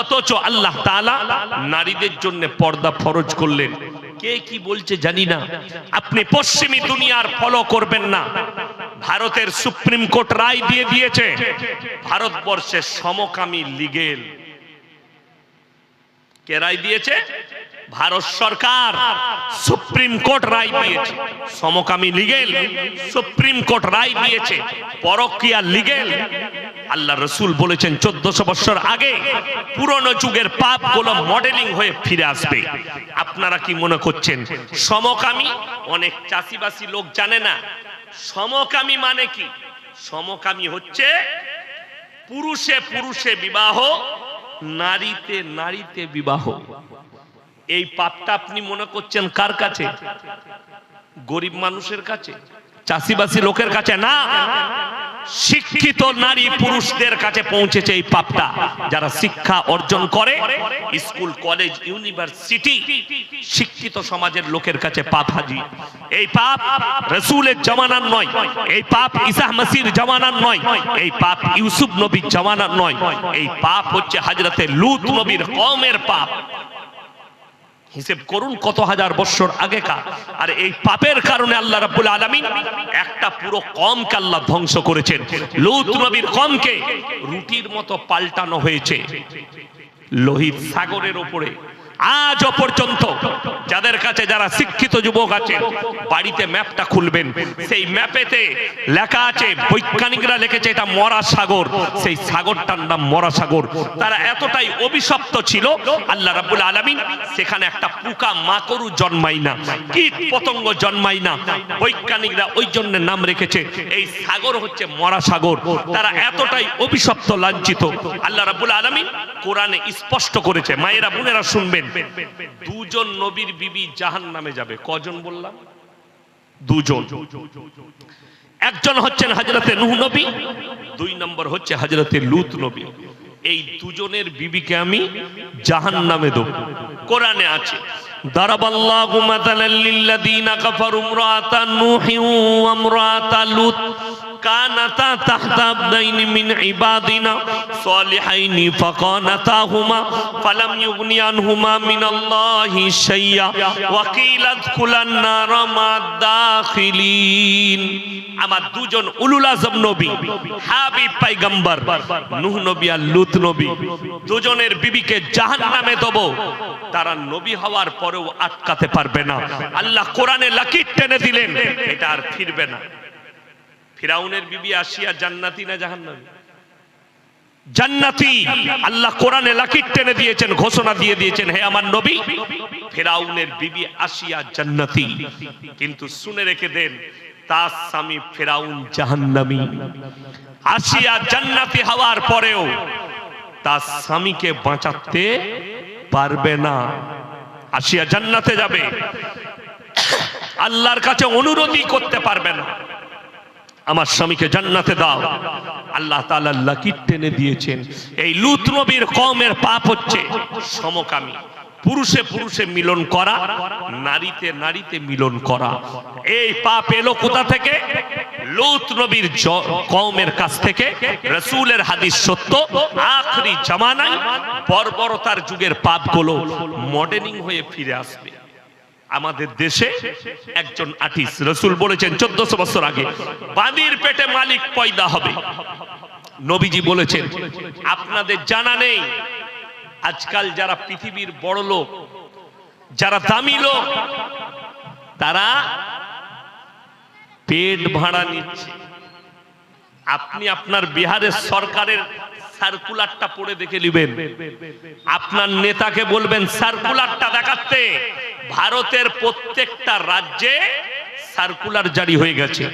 অথচ আল্লাহ তাআলা নারীদের জন্য পর্দা ফরজ করলেন। কে কি বলছে জানি না। আপনি পশ্চিমী দুনিয়ার ফলো করবেন না। ভারতের সুপ্রিম কোর্ট রায় দিয়ে দিয়েছে ভারতবর্ষের সমকামী লিগেল কে রায় দিয়েছে? ভারত সরকার। সুপ্রিম কোর্ট রায় দিয়েছে, সমকামী লিগেল সুপ্রিম কোর্ট রায় দিয়েছে, পরকিয়া লিগেল আল্লাহ রসুল বলেছেন চোদ্দশো বছর আগে পুরনো যুগের পাপগুলো মডেলিং হয়ে ফিরে আসবে। আপনারা কি মনে করছেন? সমকামী? অনেক চাষিবাসী লোক জানে না। সমকামী মানে কি? সমকামী হচ্ছে পুরুষে পুরুষে বিবাহ, নারীতে নারীতে বিবাহ। এই পাপটা আপনি মনে করছেন কার কাছে? গরিব মানুষের কাছে? চাষিবাসী লোকের কাছে না? শিক্ষিত নারী পুরুষদের কাছে পৌঁছেছে এই পাপটা। যারা শিক্ষা অর্জন করে, স্কুল, কলেজ, ইউনিভার্সিটি, শিক্ষিত সমাজের লোকের কাছে পাপ হাজি। এই পাপ রসুলের জমানার নয়, এই পাপ ইসাহ মাসির জমানার নয়, এই পাপ ইউসুফ নবীর জমানার নয়, এই পাপ হচ্ছে হাজরতে লুত নবীর কমের পাপ। হিসেব করুন কত হাজার বছর আগেকার। আর এই পাপের কারণে আল্লাহ রাব্বুল আলামিন একটা পুরো কমকে আল্লাহ ধ্বংস করেছেন। লুত নবীর কমকে রুটির মতো পাল্টানো হয়েছে। লোহিত সাগরের উপরে আজও পর্যন্ত যাদের কাছে যারা শিক্ষিত যুবক আছে, বাড়িতে ম্যাপটা খুলবেন। সেই ম্যাপেতে লেখা আছে, বৈজ্ঞানিকরা লিখেছে এটা মরা সাগর সেই সাগরটার নাম মরা সাগর তারা এতটাই অভিশপ্ত ছিল, আল্লাহ রাব্বুল আলামিন সেখানে একটা পোকা মাকড়ু জন্মাই না, কীট পতঙ্গ জন্মাই না। বৈজ্ঞানিকরা ওই জন্য নাম রেখেছে, এই সাগর হচ্ছে মরা সাগর তারা এতটাই অভিশপ্ত লাঞ্ছিত। আল্লাহ রাব্বুল আলামিন কোরআনে স্পষ্ট করেছে, মায়েরা বোনেরা শুনবেন দুজন নবীর বিবি জাহান নামে যাবে। কজন বললাম? দুজন। একজন হচ্ছেন হাজরতে নুহ নবী, দুই নম্বর হচ্ছে হাজরতে লুত নবী। এই দুজনের বিবিকে আমি জাহান নামে দেব। কোরআনে আছে। ضرب الله مثلا للذين كفروا امرأة نوح وامرأة لوط كانتا تحت عبدين من عبادنا صالحين فقانتاهما فلم يغني عنهما من الله شيئا وقيل ادخلا النار مع الداخلين আমার দুজন উলুল আজম নবী হাবিব পাইগাম্বার নূহ নবী আর লুত নবী দুজনের বিবিকে জাহান্নামে দেব তারা নবী হওয়ার পরেও আটকাতে পারবে না। আল্লাহ কোরআনে লাকির টেনে দিলেন, এটা আর ফিরবে না। ফিরাউনের বিবি আসিয়া জান্নাতি না জাহান্নামী? জান্নাতি! আল্লাহ কোরআনে লাকির টেনে দিয়েছেন, ঘোষণা দিয়ে দিয়েছেন, হে আমার নবী, ফেরাউনের বিবি আসিয়া জান্নাতি। কিন্তু শুনে রেখে দেন, তার স্বামী ফেরাউন জাহান্নামী। আসিয়া জান্নাতি হওয়ার পরেও তার স্বামীকে বাঁচাতে পারবে না। আসিয়া জান্নাতে যাবে। আল্লাহর কাছে অনুরোধই করতে পারবে না। আমার স্বামীকে জান্নাতে দাও। আল্লাহ তাআলা লাকির টেনে দিয়েছেন। এই লুত নবীর কমের পাপ হচ্ছে সমকামী। পুরুষে পুরুষে মিলন করা, নারীতে নারীতে মিলন করা। এই পাপ এলো কোথা থেকে? লুত নবীর কওমের কাছ থেকে। রসুলের হাদিস সত্য, আখরি জামানায় বর্বরতার যুগের পাপগুলো মডেলিং হয়ে ফিরে আসবে। আমাদের দেশে একজন আর্টিস্ট, রসুল বলেছেন চোদ্দশো বছর আগে বাঁদির পেটে মালিক পয়দা হবে। নবীজি বলেছেন, আপনাদের জানা নেই আজকাল যারা পৃথিবীর বড় লোক, যারা দামি লোক, তারা পেট ভাড়া নিচ্ছে। আপনি আপনার বিহারের সরকারের সার্কুলারটা পড়ে দেখে নেবেন। আপনার নেতাকে বলবেন, সার্কুলারটা দেখাতে, ভারতের প্রত্যেকটা রাজ্যে সার্কুলার জারি হয়ে গেছে।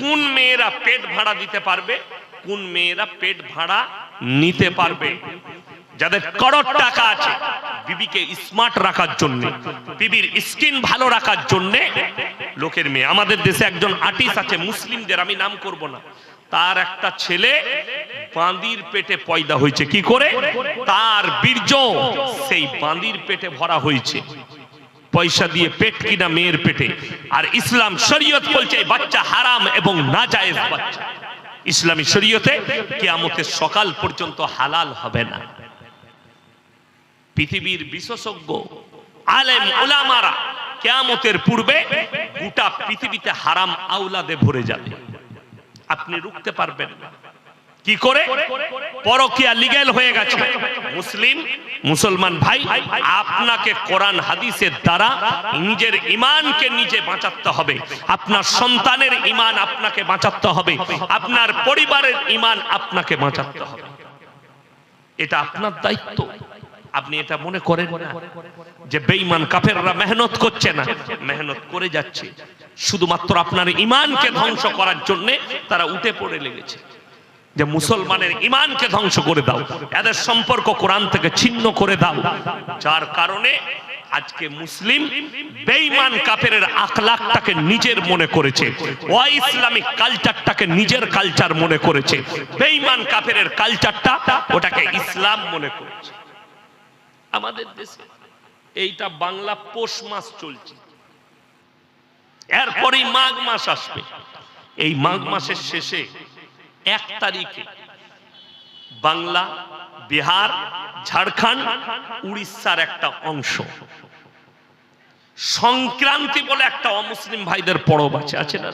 কোন মেয়েরা পেট ভাড়া দিতে পারবে, কোন মেয়েরা পেট ভাড়া নিতে পারবে? যাদের করোড় টাকা আছে, বিবিকে স্মার্ট রাখার জন্য, বিবির স্কিন ভালো রাখার জন্য লোকের মেয়ে। আমাদের দেশে একজন আর্টিস্ট আছে, মুসলিমদের, আমি নাম করব না। তার একটা ছেলে বাঁদির পেটে পয়দা হয়েছে। কি করে? তার বীর্য সেই বাঁদির পেটে ভরা হয়েছে। পয়সা দিয়ে পেট কিনা মেয়ের পেটে। আর ইসলাম শরীয়ত বলছে বাচ্চা হারাম এবং নাজায়েজ বাচ্চা। ইসলামী শরীয়তে কিয়ামতের সকাল পর্যন্ত হালাল হবে না। পৃথিবীর বিশেষজ্ঞ, আলেম ওলামারা কেয়ামতের পূর্বে গোটা পৃথিবীতে হারাম আউলাদে ভরে যাবে। আপনি রুখতে পারবেন কি করে? পরকিয়া লিগেল হয়ে গেছে। মুসলিম, মুসলমান ভাই, আপনাকে কোরআন হাদিসের দ্বারা নিজের ইমানকে নিজে বাঁচাতে হবে। আপনার সন্তানের ইমান আপনাকে বাঁচাতে হবে। আপনার পরিবারের ইমান আপনাকে বাঁচাতে হবে। এটা আপনার দায়িত্ব। আপনি এটা মনে করেন না যে বেঈমান কাফেররা মেহনত করছে না। মেহনত করে যাচ্ছে। শুধুমাত্র আপনার ইমানকে ধ্বংস করার জন্য তারা উঠে পড়ে লেগেছে। যে মুসলমানের ইমানকে ধ্বংস করে দাও। এদের সম্পর্ক কোরআন থেকে ছিন্ন করে দাও। যার কারণে আজকে মুসলিম বেঈমান কাফেরের আখলাকটাকে নিজের মনে করেছে। ও ইসলামিক কালচারটাকে নিজের কালচার মনে করেছে। বেঈমান কাফেরের কালচারটা ওটাকে ইসলাম মনে করেছে। আমাদের দেশে। এইটা বাংলা পৌষ মাস চলছে। এরপরেই মাঘ মাস আসবে। এই মাঘ মাসের শেষে এক তারিখে বাংলা, বিহার, ঝাড়খণ্ড, উড়িষ্যার একটা অংশ। সংক্রান্তি বলে একটা অমুসলিম ভাইদের পরব আছে আছে না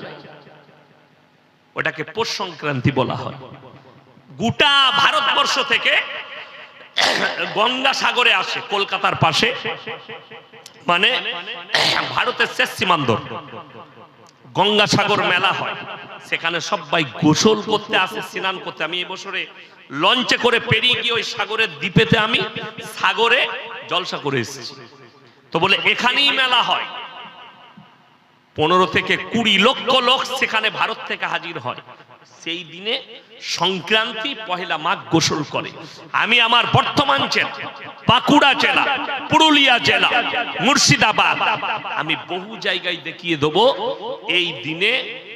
ওটাকে পৌষ সংক্রান্তি বলা হয়। গোটা ভারতবর্ষ থেকে গঙ্গা সাগরে আসে, কলকাতার পাশে। মানে ভারতের শেষ সীমান্তর গঙ্গাসাগর মেলা হয়। সেখানে সবাই গোসল করতে আসে, স্নান করতে। আমি এবছরে লঞ্চে করে পেরিয়ে গিয়ে ওই সাগরের দ্বীপেতে আমি সাগরে জলসা করে এসেছি। তো বলে, এখানেই মেলা হয়। পনেরো থেকে কুড়ি লক্ষ লোক সেখানে ভারত থেকে হাজির হয়। সেই দিনে সংক্রান্তি পহেলা মাঘ গোসল করে। আমি আমার বর্তমান জেলা, বাঁকুড়া জেলা, পুরুলিয়া জেলা, মুর্শিদাবাদ। আমি বহু জায়গায় দেখিয়ে দেবো, এই দিনে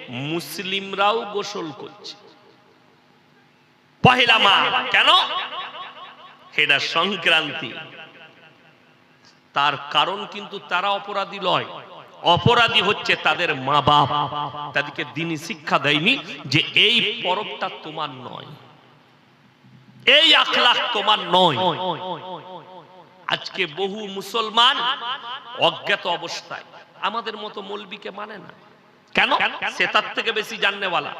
মুসলিমরাও গোসল করছে। পহেলা মা কেন? এটা সংক্রান্তি। তার কারণ কিন্তু তারা অপরাধী লয়। অপরাধী হচ্ছে তাদের মা বাপ। তাদেরকে দিনই শিক্ষা দেয়নি যে এই পরবটা তোমার নয়। এই আখলাখ তোমার নয়। আজকে বহু মুসলমান অজ্ঞাত অবস্থায়। আমাদের মতো মৌলবীকে মানে না। কেন? সে তার থেকে বেশি জাননেওয়ালা।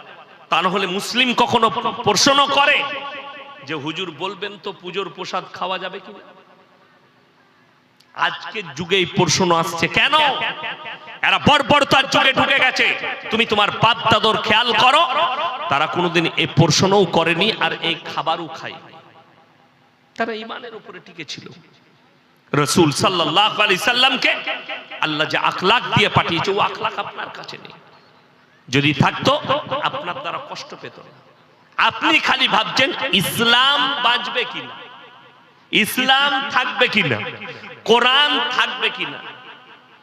তা না হলে মুসলিম কখনো প্রশ্ন করে যে হুজুর বলবেন তো পুজোর প্রসাদ খাওয়া যাবে কিনা? আজকের যুগে এই প্রশ্ন আসছে, কেন? এরা বর্বরতার যুগে ঢুকে গেছে। তুমি তোমার বাপ দাদর খেয়াল করো, তারা কোনোদিন এই প্রশ্নও করেনি আর এই খাবারও খায় তারা ইমানের উপরে টিকে ছিল রসুল সাল্লাহ আলি সাল্লামকে আল্লাহ যে আখলাক দিয়ে পাঠিয়েছে, ও আখলাক আপনার কাছে নেই। যদি থাকতো, আপনার দ্বারা কষ্ট পেত না। আপনি খালি ভাবছেন, ইসলাম বাঁচবে কিনা? ইসলাম থাকবে কিনা? কোরআন থাকবে কিনা?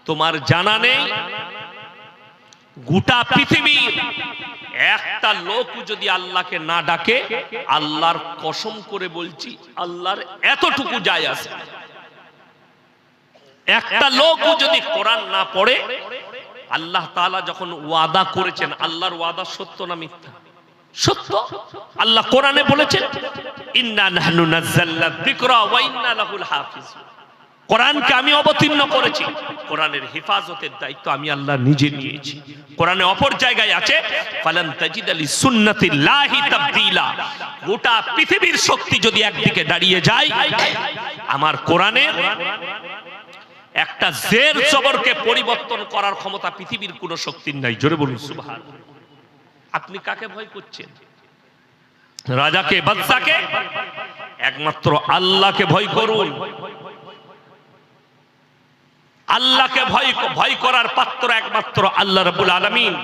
তোমার জানা নেই? গোটা পৃথিবীর একটা লোক যদি আল্লাহকে না ডাকে, আল্লাহর কসম করে বলছি, আল্লাহর এতটুকু যায় না। একটা লোক যদি কোরআন না পড়ে, আল্লাহ তাআলা যখন ওয়াদা করেছেন, আল্লাহর ওয়াদা সত্য না মিথ্যা? সত্য। আল্লাহ কোরআনে বলেছেন, ইন্না নাহনু নাযালনা যিকরা ওয়া ইন্না লাহুল হাফিজ কোরআনকে আমি অবতীর্ণ করেছি। কোরআনের হেফাজতের দায়িত্ব আমি আল্লাহ নিজে নিয়েছি। কোরআনে অপর জায়গায় আছে, ফালান তাজিদ আলি সুন্নাতিল্লাহি তাবদীলা। গোটা পৃথিবীর শক্তি যদি একদিকে দাঁড়িয়ে যায়, আমার কোরআনের একটা জের জবরকে পরিবর্তন করার ক্ষমতা পৃথিবীর কোন শক্তির নাই। জোরে বলুন সুবহান আপনি কাকে ভয় করছেন? রাজাকে, বাদশাকে? একমাত্র আল্লাহকে ভয় করুন। আল্লাহকে ভয় ভয় করার পাত্র একমাত্র আল্লাহ রাব্বুল আলামিন।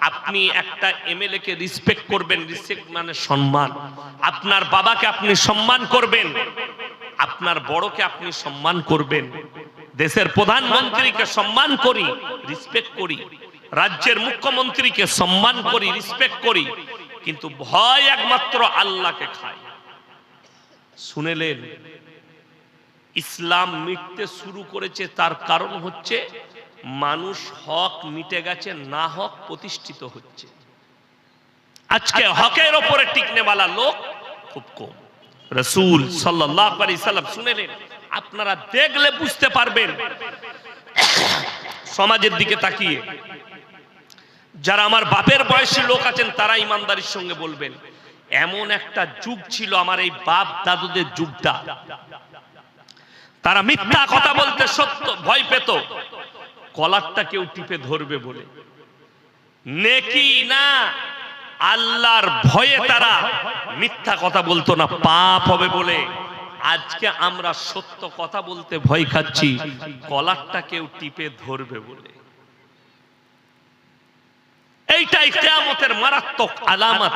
আপনি একটা এমএলএ কে রিসপেক্ট করবেন রিসপেক্ট মানে সম্মান। আপনার বাবাকে আপনি সম্মান করবেন, আপনার বড়কে আপনি সম্মান করবেন। দেশের প্রধানমন্ত্রীকে সম্মান করি রিসপেক্ট করি। রাজ্যের মুখ্যমন্ত্রীকে সম্মান করি রিসপেক্ট করি। কিন্তু ভয় একমাত্র আল্লাহকে খায়। শুনেলেন ইসলাম মিটতে শুরু করেছে তার কারণ হচ্ছে মানুষ হক মিটে গেছে না হক প্রতিষ্ঠিত হচ্ছে। আজকে হকের ওপরে টিকনেওয়ালা লোক খুব কম। রসুল সাল্লাহ আলি সাল্লাম শুনেলেন আপনারা দেখলে বুঝতে পারবেন। সমাজের দিকে তাকিয়ে। যারা আমার বাপের বয়সী লোক আছেন তারা ইমানদারির সঙ্গে বলবেন এমন একটা যুগ ছিল আমার এই বাপ দাদুদের যুগটা। তারা মিথ্যা কথা বলতে সত্য, ভয় পেত। কলারটা কেউ টিপে ধরবে বলে। নেকি না, আল্লাহর ভয়ে তারা মিথ্যা কথা বলতো না, পাপ হবে বলে। আজকে আমরা সত্য কথা বলতে ভয় খাচ্ছি, কলারটা কেউ টিপে ধরবে বলে। এইটাই কেয়ামতের মারাত্মক আলামত,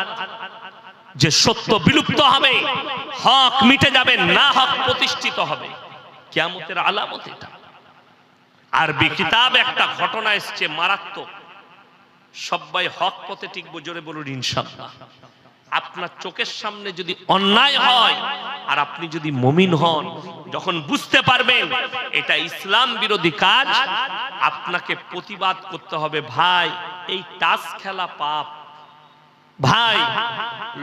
যে সত্য বিলুপ্ত হবে, হক মিটে যাবে, না হক প্রতিষ্ঠিত হবে। কেয়ামতের আলামত এটা। আরবি কিতাব একটা ঘটনা এসছে মারাত্মক। সবাই হক পথে টিকবো, জোরে বলুন ইনশাল্লাহ আপনার চোখের সামনে যদি অন্যায় হয়, আর আপনি যদি মমিন হন, যখন বুঝতে পারবেন এটা ইসলাম বিরোধী কাজ, আপনাকে প্রতিবাদ করতে হবে, ভাই, এই তাস খেলা পাপ ভাই,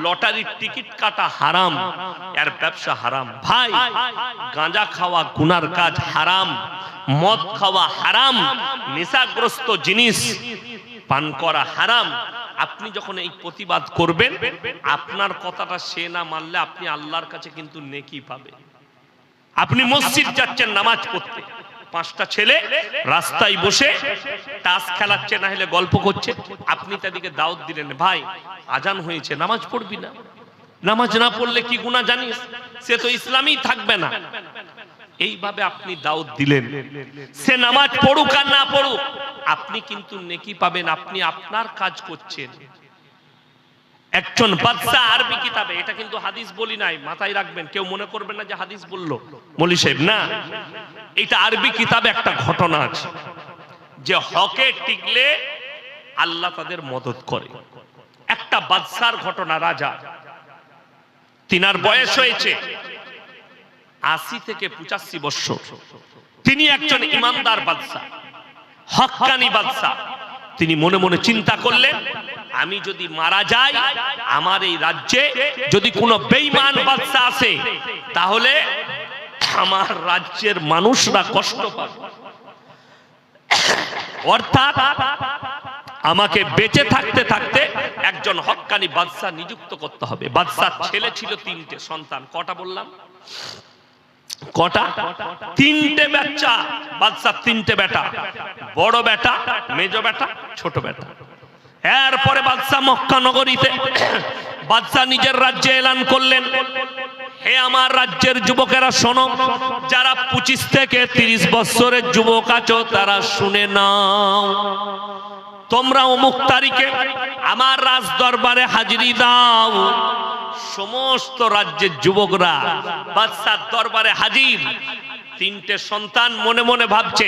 লটারির টিকিট কাটা হারাম, এর ব্যবসা হারাম। ভাই, গাঁজা খাওয়া গুনার কাজ হারাম, মদ খাওয়া হারাম, নেশাগ্রস্ত জিনিস পান করা হারাম। আপনি যখন এই প্রতিবাদ করবেন, আপনার কথাটা সে না মানলে আপনি আল্লাহর কাছে কিন্তু নেকি পাবেন। আপনি মসজিদ যাচ্ছেন নামাজ পড়তে। পাঁচটা ছেলে রাস্তায় বসে তাস খেলাচ্ছে না হলে গল্প করছে। আপনি তাদেরকে দাওয়াত দিলেন, ভাই, আজান হয়েছে, নামাজ পড়বি না? নামাজ না পড়লে কি গুণা জানিস? সে তো ইসলামই থাকবে না। এইভাবে আপনি দাওয়াত দিলেন। সে নামাজ পড়ুক আর না পড়ুক, আপনি কিন্তু নেকি পাবেন। আপনি আপনার কাজ করছেন। একজন বাদশা আরবি কিতাবে, এটা কিন্তু হাদিস বলি নাই, মাথায় রাখবেন, কেউ মনে করবেন না যে হাদিস বলল। মলি সাহেব, না এটা আরবি কিতাবে একটা ঘটনা আছে, যে হকে টিকলে আল্লাহ তাদের মদত করে। একটা বাদশার ঘটনা, রাজা, তিনার বয়স হয়েছে আশি থেকে পঁচাশি বছর। তিনি একজন ইমানদার বাদশাহ হক্কানি বাদশাহ তিনি মনে মনে চিন্তা করলেন, আমি যদি মারা যাই, আমার এই রাজ্যে যদি কোনো বেইমান বাদশা আসে, তাহলে আমার রাজ্যের মানুষরা কষ্ট পাবে। অর্থাৎ আমাকে বেঁচে থাকতে থাকতে একজন হক্কানি বাদশাহ নিযুক্ত করতে হবে। বাদশাহ ছেলে ছিল তিনটে সন্তান, কটা বললাম? কটা? তিনটে বাচ্চা বাদশার তিনটে বেটা। বড় বেটা, মেজ বেটা, ছোট বেটা। এরপরে বাদশাহ মক্কা নগরীতে বাদশাহ নিজের রাজ্যে এলান করলেন। হে আমার রাজ্যের যুবকেরা, শোনো, যারা পঁচিশ থেকে তিরিশ বছরের যুবক আছো, তারা শুনে নাও। তোমরা অমুক তারিখে আমার রাজ দরবারে হাজিরি দাও। সমস্ত রাজ্যের যুবকরা, বাদশার দরবারে হাজির। তিনটে সন্তান মনে মনে ভাবছে,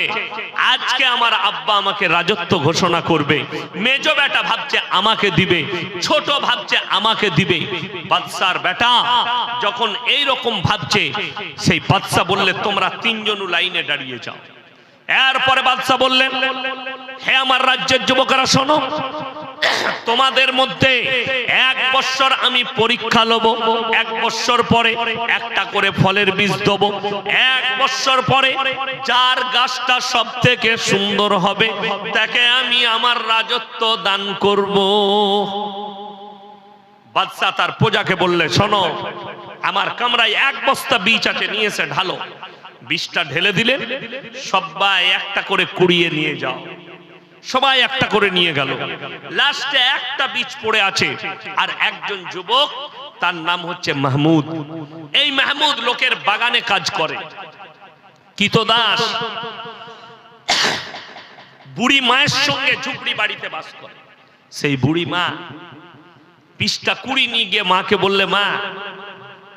আজকে আমার আব্বা আমাকে রাজত্ব ঘোষণা করবে। মেজ বেটা ভাবছে আমাকে দিবে, ছোট ভাবছে আমাকে দিবে। বাদশার বেটা যখন এই রকম ভাবছে, সেই বাদশা বললে, তোমরা তিনজন লাইনে দাঁড়িয়ে যাও। এরপরে বাদশা বললেন, হে আমার রাজ্যের যুবকরা, শোনো তোমাদের মধ্যে এক বছর আমি পরীক্ষা লব, এক বছর পরে একটা করে ফলের বীজ দেব, এক বছর পরে যার গাছটা সব থেকে সুন্দর হবে, তাকে আমি আমার রাজত্ব দান করব। বাদশাহ তার প্রজাকে বললে, শোনো, আমার কামরায় এক বস্তা বীজ আছে, নিয়েছে, ঢালো। বীজটা ঢেলে দিলে সবাই একটা করে কুড়িয়ে নিয়ে যাও। সবাই একটা করে নিয়ে গেল। লাস্টে একটা বীজ পড়ে আছে আর একজন যুবক, তার নাম হচ্ছে মাহমুদ। এই মাহমুদ লোকের বাগানে কাজ করে। কিত দাস? বুড়ি মায়ের সঙ্গে ঝুপড়ি বাড়িতে বাস করে। সেই বুড়ি মা পিসটা কুড়ি নিয়ে গিয়ে মাকে বললে, মা,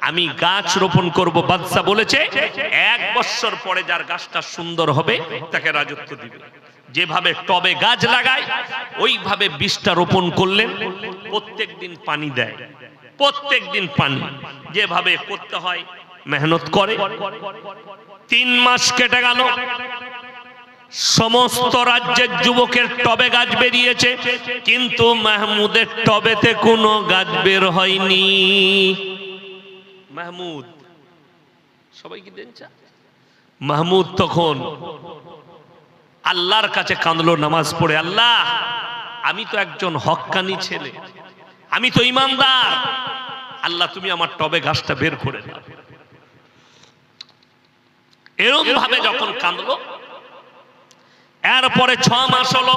আমি গাছ রোপণ করব। বাদশা বলেছে, এক বছর পরে যার গাছটা সুন্দর হবে, তাকে রাজত্ব দিবে। যেভাবে টবে গাছ লাগায়, ওইভাবে বীজটা রোপণ করলেন। প্রত্যেক দিন পানি দেয় প্রত্যেক দিন পানি। যেভাবে করতে হয়, মেহনত করে। তিন মাস কেটে গেল। সমস্ত রাজ্যের যুবকের টবে গাছ বেরিয়েছে, কিন্তু মাহমুদের টবেতে কোনো গাছ বের হয়নি। মাহমুদ, সবাই কি দেন মাহমুদ তখন আল্লাহর কাছে কাঁদলো, নামাজ পড়ে, আল্লাহ, আমি তো একজন হক্কানি ছেলে, আমি তো ইমানদার। আল্লাহ, তুমি আমার টবে গাছটা বের করে দাও। এরকম ভাবে যখন কাঁদলো, এরপরে ছ মাস হলো,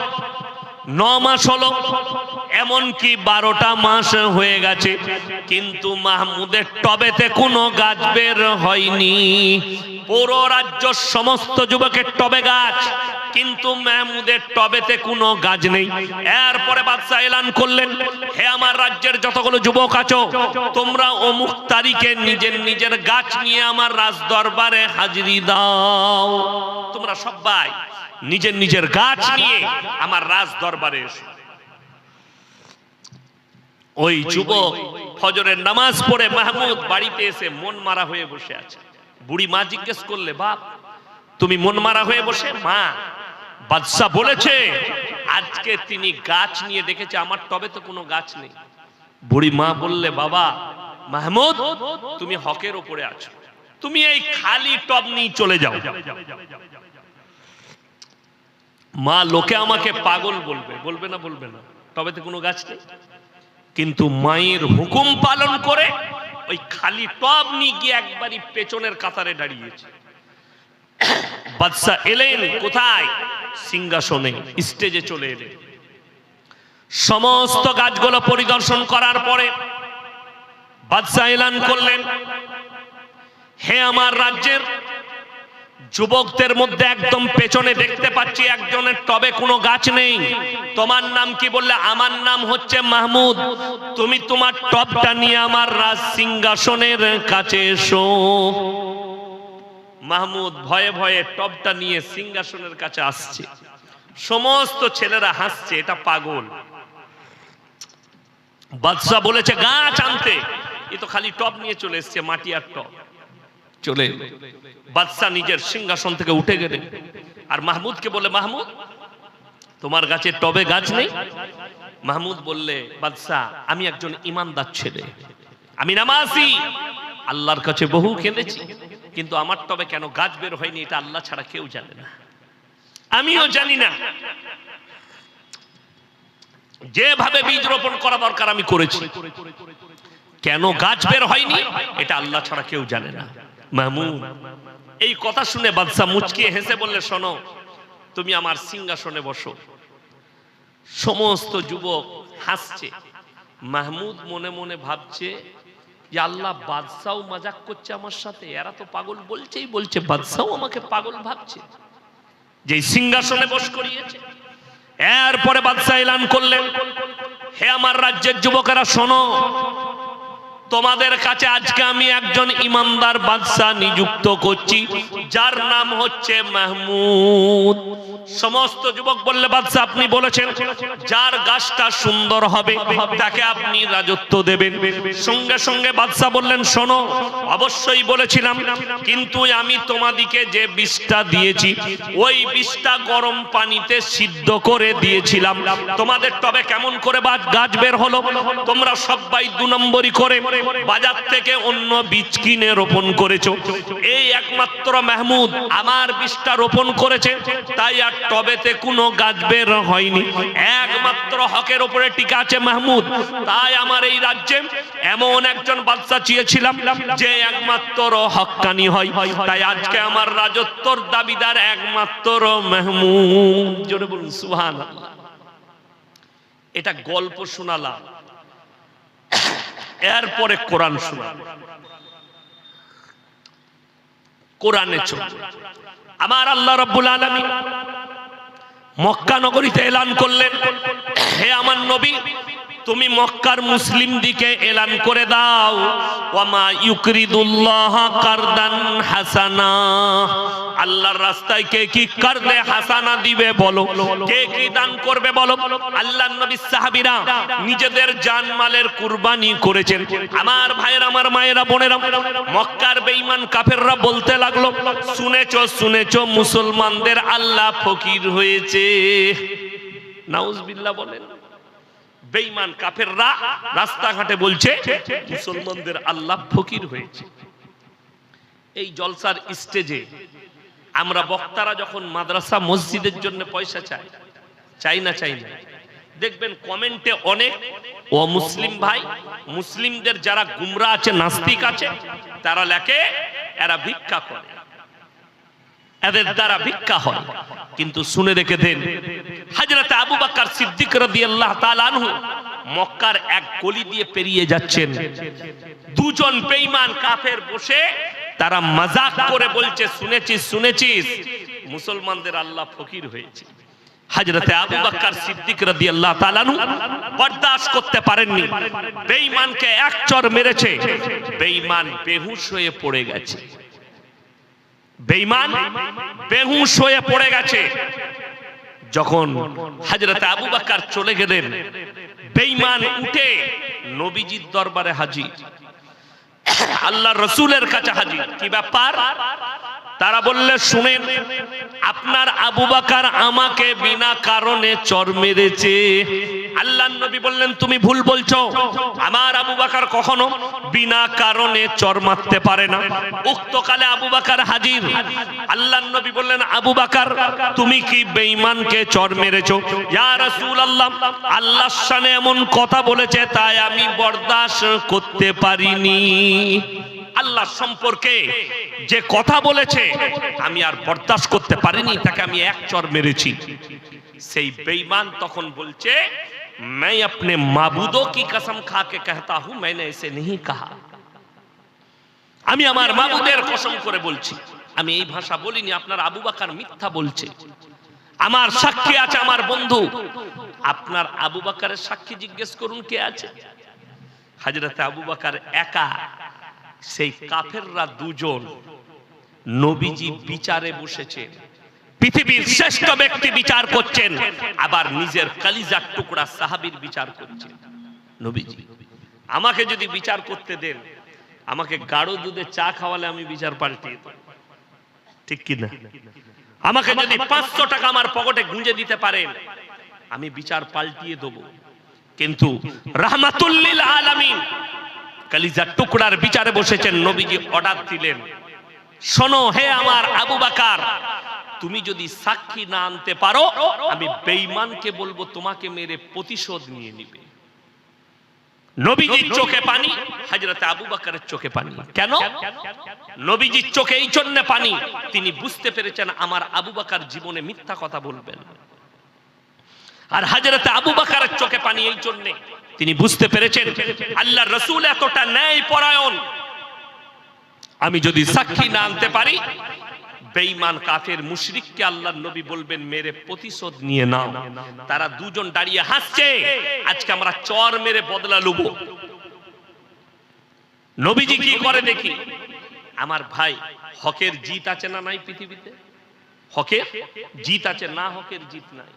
ন মাস হলো, এমনকি বারোটা মাস হয়ে গেছে, কিন্তু মাহমুদের টবেতে কোনো গাছ বের হয়নি। পুরো রাজ্য সমস্ত যুবকের টবে গাছ কিন্তু মাহমুদের টবেতে কোনো গাছ নেই। এরপরে বাদশাহ এলান করলেন, হে আমার রাজ্যের যতগুলো যুবক আছো, তোমরা অমুক তারিখে নিজের নিজের গাছ নিয়ে আমার রাজ দরবারে হাজিরি দাও। তোমরা সবাই নিজের নিজের গাছ নিয়ে আমার রাজ দরবারে এসো। ওই যুবক ফজরের নামাজ পড়ে মাহমুদ বাড়িতে এসে মন মারা হয়ে বসে আছে। বুড়ি মা জিজ্ঞেস করলে, বাপ, তুমি মন মারা হয়ে বসে? মা বাদশাহ বলেছে, আজকে তিনি গাছ নিয়ে দেখেছে আমার টবে তো কোনো গাছ নেই। বুড়ি মা বললে, বাবা, মাহমুদ, তুমি হকের ওপরে আছো। তুমি এই খালি টব নিয়ে চলে যাও। মা লোকে আমাকে পাগল বলবে। বলবে না বলবে না। তবে তো কোনো গাছ নেই। কিন্তু মায়ের হুকুম পালন করে ওই খালি টব নিয়ে গিয়ে একবারই পেছনের কাতারে দাঁড়িয়েছে। বাদশাহ এলেন কোথায়? সিংহাসনে, স্টেজে চলে এলেন সমস্ত গাছগুলো পরিদর্শন করার পরে বাদশাহ এলান করলেন, হে আমার রাজ্যের যুবকদের মধ্যে একদম পেছনে দেখতে পাচ্ছি একজনের টবে কোনো গাছ নেই। তোমার নাম কি বললে? আমার নাম হচ্ছে মাহমুদ। তুমি তোমার টবটা নিয়ে আমার রাজ সিংহাসনের কাছে এসো। মাহমুদ ভয়ে ভয়ে টবটা নিয়ে সিংহাসনের কাছে আসছে। সমস্ত ছেলেরা হাসছে, এটা পাগল। বাদশাহ বলেছে, গাছ আনতে। এ তো খালি টব নিয়ে চলে এসছে, মাটি আর টব চলে। বাদশাহ নিজের সিংহাসন থেকে উঠে গেলেন। আর মাহমুদকে বলে মাহমুদ, তোমার গাছের টবে গাছ নেই? মাহমুদ বললে, বাদশাহ, আমি একজন ইমানদার ছেলে। আমি নামাজি। আল্লাহর কাছে বহু কেঁদেছি কিন্তু আমার টবে কেন গাছ বের হয়নি এটা আল্লাহ ছাড়া কেউ জানে না। আমিও জানি না। যেভাবে বীজ রোপণ করা দরকার আমি করেছি। কেন গাছ বের হয়নি এটা আল্লাহ ছাড়া কেউ জানে না। মাহমুদ এই কথা শুনে বাদশাহ মুচকিয়ে হেসে বললে, শোনো, তুমি আমার সিংহাসনে বসো। সমস্ত যুবক হাসছে। মাহমুদ মনে মনে ভাবছে আল্লাহ বাদশাও মাজাক করছে আমার সাথে, এরা তো পাগল বলছেই বলছে, বাদশাও আমাকে পাগল ভাবছে। যে সিংহাসনে বস করিয়েছে। এরপরে বাদশাহ এলান করলেন, হে আমার রাজ্যের যুবকেরা শোনো তোমাদের কাছে আজকে আমি একজন ইমানদার বাদশাহ নিযুক্ত করছি, যার নাম হচ্ছে মাহমুদ। সমস্ত যুবক বললে, বাদশাহ, আপনি বলেছেন, যার গাছটা সুন্দর হবে, তাকে আপনি রাজত্ব দেবেন। সঙ্গে সঙ্গে বাদশাহ বললেন, শোনো, অবশ্যই বলেছিলাম, কিন্তু আমি তোমাদিকে যে বিষটা দিয়েছি, ওই বিষটা গরম পানিতে সিদ্ধ করে দিয়েছিলাম। তোমাদের তবে কেমন করে গাছ বের হলো, তোমরা সবাই দু নম্বরই করে বাজার থেকে অন্য বীজ কিনে রোপণ করেছ। এই একমাত্র মাহমুদ আমার বীজটা রোপণ করেছে, তাই আর টবেতে কোনো গাছ বের হয়নি। একমাত্র হকের উপরে টিকা আছে মাহমুদ। তাই আমার এই রাজ্যে এমন একজন বাদশা চেয়েছিলাম যে একমাত্র হকানি হয়। তাই আজকে আমার রাজত্বর দাবিদার একমাত্র মাহমুদ। জোরে বলুন সুহান এটা গল্প শোনালাম। এরপরে কোরআন শোনা। কোরআনে চল। আমার আল্লাহ রব্বুল আলামিন মক্কা নগরীতে এলান করলেন। হে আমার নবী তুমি মক্কার মুসলিম দিকে এলান করে দাও। ওয়ামা ইউকরিদুল্লাহ কারদান হাসানা। আল্লাহর রাস্তায় কে কি কারদে হাসানা দিবে বলো। কে কি দান করবে বলো। আল্লাহর নবী সাহাবীরা নিজেদের জানমালের কুরবানি করেছেন। আমার ভাইয়ের, আমার মায়েরা, বোনেরা, মক্কার বেঈমান কাফেররা বলতে লাগল, শুনেছো শুনেছো, মুসলমানদের আল্লাহ ফকির হয়েছে। নাউজবিল্লাহ বলেন। বেঈমান কাফেররা রাস্তাঘাটে বলছে, মুসলমানদের আল্লাহ ফকির হয়েছে। এই জলসার স্টেজে আমরা বক্তারা যখন মাদ্রাসা মসজিদের জন্য পয়সা চাই চাই না চাই না, দেখবেন কমেন্টে অনেক, ও মুসলিম ভাই, মুসলিমদের যারা গুমরা আছে, নাস্তিক আছে, তারা লেখে, এরা ভিক্ষা করে। এদের দ্বারা ভিক্ষা হয়। কিন্তু শুনে রেখে দেন, হাজরত আবু বাক্কার সিদ্দিক রাদিয়াল্লাহু তাআলা আনহু মক্কার এক গলি দিয়ে পেরিয়ে যাচ্ছেন। দুজন বেঈমান কাফের বসে তারা মজাক করে বলছে, শুনেছিস শুনেছিস, মুসলমানদের আল্লাহ ফকির হয়েছে। হাজরতে আবু বাক্কার সিদ্দিক রাদিয়াল্লাহু তাআলা আনহু বরদাশত করতে পারেননি। বেঈমানকে এক চর মেরেছে। বেঈমান বেহুশ হয়ে পড়ে গেছে। বেঈমান বেহুশ হয়ে পড়ে গেছে। যখন হাজরত আবু বাক্কার চলে গেলেন, বেঈমান উঠে নবীজির দরবারে হাজির। আল্লাহ রসুলের কাছে হাজির। কি ব্যাপার? তারা বললে, শুনেন, আপনার আবু বাকার আমাকে বিনা কারণে চর মেরেছে। আল্লাহ নবী বললেন, তুমি ভুল বলছো। আমার আবু বাকার কখনো বিনা কারণে চর মারতে পারে না। উক্তকালে আবু বাকার হাজির। আল্লাহ নবী বললেন, আবু বাকার, তুমি কি বেঈমানকে চর মেরেছো? ইয়া রাসূলুল্লাহ আল্লাহর শানে এমন কথা বলেছে, তাই আমি বরদাশত করতে পারিনি। আল্লাহ সম্পর্কে যে কথা বলেছে আমি আর বরদাস্ত করতে পারিনি তাকে আমি এক চর মেরেছি সেই বেঈমান তখন বলছে मैं अपने माबूदों की कसम खा के कहता हूं मैंने ऐसे नहीं कहा আমি আমার মাবুদের কসম করে বলছি আমি এই ভাষা বলিনি আপনার আবু বাকার মিথ্যা বলছে আমার সাক্ষী আছে আমার বন্ধু আপনার আবু বাকারের সাক্ষী জিজ্ঞেস করুন কে আছে হাজরতে আবু বাকার একা সেই কাফেররা দুজন নবীজি বিচারে বসেছেন। পৃথিবীর শ্রেষ্ঠ ব্যক্তি বিচার করছেন, আবার নিজের কালিজার টুকরা সাহাবীর বিচার করছেন। নবীজি, আমাকে যদি বিচার করতে দেন, আমাকে গাঢ় দুধে চা খাওয়ালে আমি বিচার পাল্টিয়ে ঠিক কি না? আমাকে যদি পাঁচশো টাকা আমার পকেটে গুঁজে দিতে পারেন, আমি বিচার পাল্টিয়ে দেব। কিন্তু রাহমাতুল্লিল আলামিন কালিজার টুকরার বিচারে বসেছেন নবীজি, অর্ডার দিলেন। শোনো হে আমার আবু বাকার, তুমি যদি সাক্ষী না আনতে পারো, আমি বেঈমানকে বলব তোমাকে মেরে প্রতিশোধ নিয়ে নিবে। নবীজির চোখে পানি আবু বাকারের চোখে পানি। কেন? নবীজির চোখে এই জন্য পানি, তিনি বুঝতে পেরেছেন আমার আবু বাকার জীবনে মিথ্যা কথা বলবেন। আর হাজরতে আবু বাকারের চোখে পানি এই জন্য তিনি বুঝতে পেরেছেন, আল্লাহ রসুল এতটা ন্যায় পরায়ণ আমি যদি সাক্ষী না আনতে পারি, বেঈমান কাফের মুশরিককে আল্লাহর নবী বলবেন, মেরে প্রতিশোধ নিয়ে নাও। তারা দুজন দাঁড়িয়ে হাসছে, আজকে আমরা চর মেরে বদলা লুব। নবীজি কি করে দেখি? আমার ভাই, হকের জিত আছে না নাই পৃথিবীতে? হকের জিত আছে না হকের জিত নাই।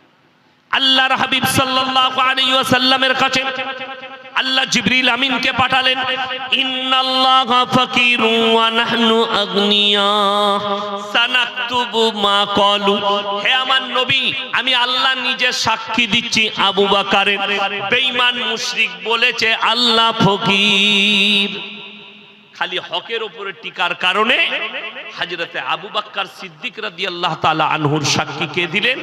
আল্লাহর হাবিব সাল্লাল্লাহু আলাইহি ওয়াসাল্লামের কাছে আল্লাহ জিবরিল আমিনকে পাঠালেন, ইন্নাল্লাহা ফাকিরু ওয়া নাহনু আগনিয়া। সানাকতুবু মা ক্বালু। হে আমার নবী, আমি আল্লাহ নিজে সাক্ষী দিচ্ছি আবু বকরের। বেঈমান মুশরিক বলেছে, আল্লাহ ফকির। খালি হকের উপরে টিকার কারণে হাজরতে আবু বাক্কার সিদ্দিক রাদি আল্লাহ তালা আনহুর সাক্ষী কে দিলেন?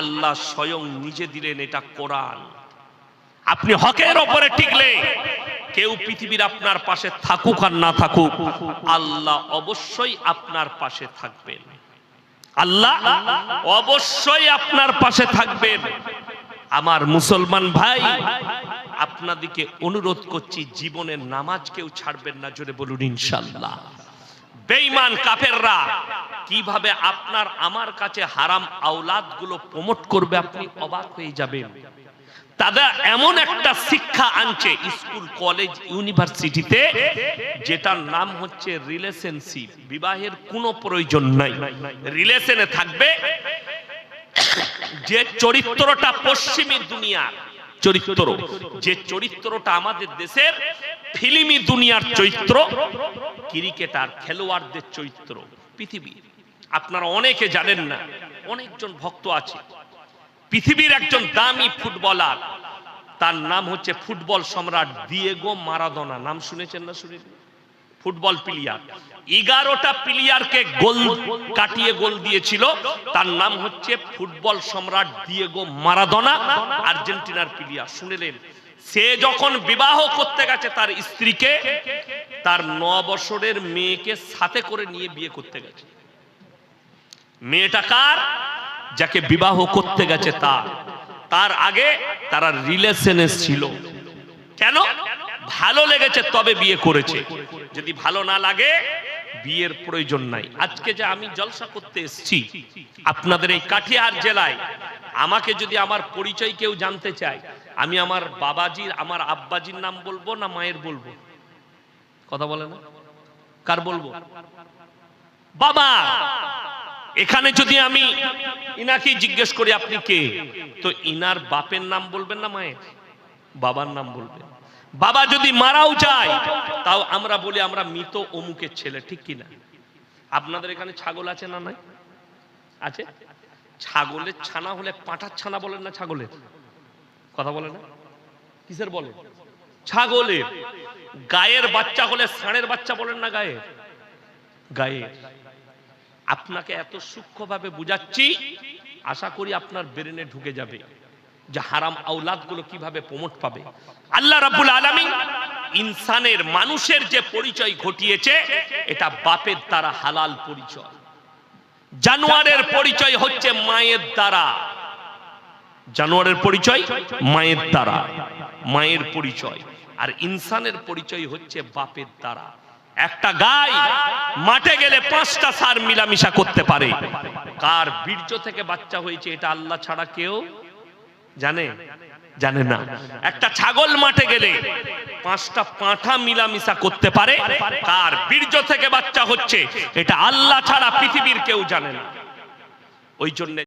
আল্লাহ স্বয়ং নিজে দিলেন এটা কোরআন। আপনি হকের ওপরে টিকলে কেউ পৃথিবীর আপনার পাশে থাকুক আর না থাকুক, আল্লাহ অবশ্যই আপনার পাশে থাকবেন। আল্লাহ অবশ্যই আপনার পাশে থাকবেন। আমার মুসলমান ভাই আপনাদিকে অনুরোধ করছি, জীবনের নামাজ কেউ ছাড়বেন না, জোরে বলুন ইনশাল্লাহ বেঈমান কাফেররা, কীভাবে আপনার, আমার কাছে হারাম আওলাদগুলো প্রমোট করবে আপনি অবাক হয়ে যাবেন। তাদের এমন একটা শিক্ষা আনছে স্কুল, কলেজ, ইউনিভার্সিটিতে, যেটার নাম হচ্ছে রিলেশনশিপ। বিবাহের কোনো প্রয়োজন নাই। রিলেশনে থাকবে যে চরিত্রটা পশ্চিমী দুনিয়ার। চরিত্র। যে চরিত্রটা আমাদের দেশের ফিল্মি দুনিয়ার চরিত্র, ক্রিকেটার, খেলোয়াড়দের চরিত্র, পৃথিবী। আপনারা অনেকে জানেন না, অনেকজন ভক্ত আছে। পৃথিবীর একজন দামি ফুটবলার, তার নাম হচ্ছে ফুটবল সম্রাট দিয়েগো মারাদোনা। নাম শুনেছেন না শুনেছেন ফুটবল প্লেয়ার। এগারোটা প্লেয়ারকে গোল কাটিয়ে গোল দিয়েছিল। তার নাম হচ্ছে ফুটবল সম্রাট দিয়েগো মারাদোনা, আর্জেন্টিনার প্লেয়ার। শুনেলেন? সে যখন বিবাহ করতে গেছে তার স্ত্রীকে, তার ন বছরের মেয়েকে সাথে করে নিয়ে বিয়ে করতে গেছে। মেয়েটা কার? যাকে বিবাহ করতে গেছে তার। তার আগে তারা রিলেশনে ছিল। কেন? ভালো লেগেছে তবে বিয়ে করেছে। যদি ভালো না লাগে, বিয়ের প্রয়োজন নাই। আজকে যে আমি জলসা করতে এসেছি, আপনাদের এই কাঠিয়ার জেলায়, আমাকে যদি আমার পরিচয় কেউ জানতে চায়, আমি আমার বাবাজির, আমার আব্বাজির নাম বলব না মায়ের বলব? কথা বলে না? কার বলব? বাবা! এখানে যদি আমি ইনাকে জিজ্ঞেস করি, আপনি কে? তো ইনার বাপের নাম বলবেন না মায়ের? বাবার নাম বলবেন। বাবা যদি মারাও যায়, তাও আমরা বলি আমরা মৃত অমুকের ছেলে, ঠিক কিনা? আপনাদের এখানে ছাগল আছে না নাই? আছে? ছাগলের ছানা হলে পাঁঠার ছানা বলেন না ছাগলের? কথা বলে না? কিসের বলে? ছাগলের। গায়ের বাচ্চা হলে ষাঁড়ের বাচ্চা বলেন না গায়ের? গায়ের। আপনাকে এত সূক্ষ্মভাবে বুঝাচ্ছি, আশা করি আপনার ব্রেনে ঢুকে যাবে। যে হারাম আউলাদগুলো কীভাবে প্রমোট পাবে? আল্লাহ রাব্বুল আলামিন ইনসানের, মানুষের যে পরিচয় ঘটিয়েছে, এটা বাপের দ্বারা হালাল পরিচয়। জানোয়ারের পরিচয় হচ্ছে মায়ের দ্বারা। জানোয়ারের পরিচয়, মায়ের দ্বারা। মায়ের পরিচয়। আর ইনসানের পরিচয় হচ্ছে বাপের দ্বারা। একটা গাই মাঠে গেলে পাঁচটা সার মিলামিশা করতে পারে। কার বীর্য থেকে বাচ্চা হয়েছে, এটা আল্লাহ ছাড়া কেউ জানে? জানে না। একটা ছাগল মাঠে গেলে পাঁচটা পাঁঠা মিলামিশা করতে পারে, তার বীর্য থেকে বাচ্চা হচ্ছে। এটা আল্লাহ ছাড়া পৃথিবীর কেউ জানে না। ওই জন্য